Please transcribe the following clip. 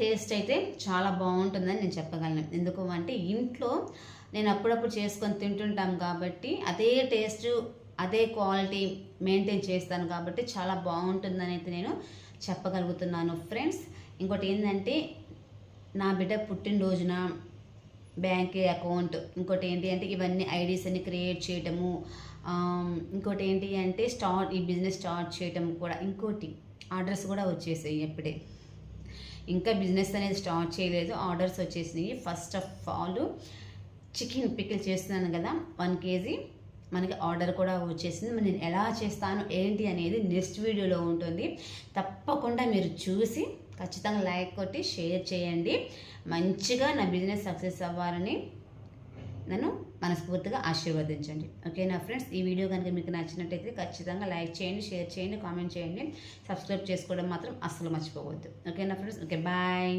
Taste అయితే చాలా బాగుంటుందని నేను చెప్పగలను. ఎందుకు అంటే ఇంట్లో నేను అప్పుడప్పుడు చేసుకొని తింటుంటాం కాబట్టి అదే టేస్ట్ అదే క్వాలిటీ మెయింటైన్ చేస్తాను కాబట్టి చాలా బాగుంటుందని అయితే నేను చెప్పగలుగుతున్నాను ఫ్రెండ్స్. ఇంకోటి ఏంటంటే నా బిడ్డ పుట్టినరోజున బ్యాంక్ అకౌంట్ ఇంకోటి ఏంటి అంటే ఇవన్నీ ఐడీస్ అన్ని క్రియేట్ చేయటము ఇంకోటి ఏంటి అంటే స్టార్ట్ ఈ బిజినెస్ స్టార్ట్ చేయటం కూడా ఇంకోటి ఆర్డర్స్ కూడా వచ్చేసాయి ఎప్పుడే ఇంకా బిజినెస్ అనేది స్టార్ట్ చేయలేదు. ఆర్డర్స్ వచ్చేసినాయి. First of all chicken pickle చేస్తున్నాను కదా వన్ కేజీ. మనకి ఆర్డర్ కూడా వచ్చేసింది. నేను ఎలా చేస్తాను ఏంటి అనేది నెక్స్ట్ వీడియోలో ఉంటుంది. తప్పకుండా మీరు చూసి ఖచ్చితంగా లైక్ కొట్టి షేర్ చేయండి. మంచిగా నా బిజినెస్ సక్సెస్ అవ్వాలని నన్ను మనస్ఫూర్తిగా ఆశీర్వదించండి. ఓకేనా ఫ్రెండ్స్? ఈ వీడియో కనుక మీకు నచ్చినట్టయితే ఖచ్చితంగా లైక్ చేయండి షేర్ చేయండి కామెంట్ చేయండి. సబ్స్క్రైబ్ చేసుకోవడం మాత్రం అస్సలు మర్చిపోవద్దు. ఓకేనా ఫ్రెండ్స్? Okay bye.